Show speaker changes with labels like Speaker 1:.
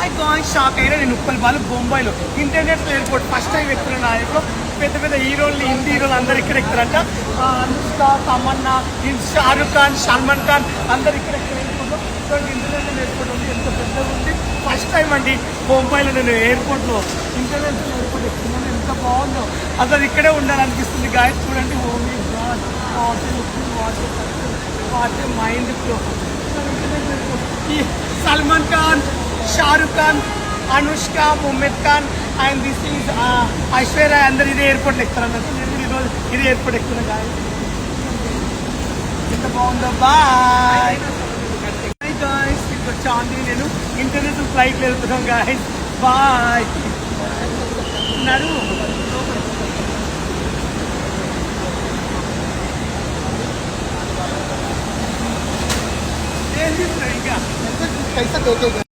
Speaker 1: Hi guy shock అయినా నేను ఉప్పల్ బాలు బొంబాయిలో. ఇంటర్నేషనల్ ఎయిర్పోర్ట్ ఫస్ట్ టైం ఎక్కుతున్న నాయకులు పెద్ద పెద్ద హీరోలు హిందీ హీరోలు అందరు ఇక్కడ ఎక్కుతారంట. అనుష్క తమన్నా షారుఖ్ ఖాన్ సల్మాన్ ఖాన్ అందరు ఇక్కడ ఎక్కడ సో ఇంటర్నేషనల్ ఎయిర్పోర్ట్ ఉంది ఎంత పెద్దగా ఉంది. ఫస్ట్ టైం అండి బొంబాయిలో నేను ఎయిర్పోర్ట్లో ఇంటర్నేషనల్ ఎయిర్పోర్ట్ ఎక్కుతున్నాను. ఎంత బాగుందో. అసలు ఇక్కడే ఉండాలనిపిస్తుంది గాయ చూడండి only god water water mind ఈ Salman Khan Shahrukh Khan Anushka ముమ్మెద్ Khan and this is Aishwarya అందరు ఇదే ఎయిర్పోర్ట్ ఎక్కుతారు అన్నట్టు నేను కూడా ఈరోజు ఇదే ఎయిర్పోర్ట్ ఎక్కుతున్నా గాయ ఎంత బాగుందో బాయ్ గాయస్ ఇప్పుడు చాందీ నేను ఇంటర్నేషనల్ ఫ్లైట్లో వెళ్తున్నాం గాయస్ బాయ్ నడు ఏంది ఇంకా
Speaker 2: कैसा देखेगा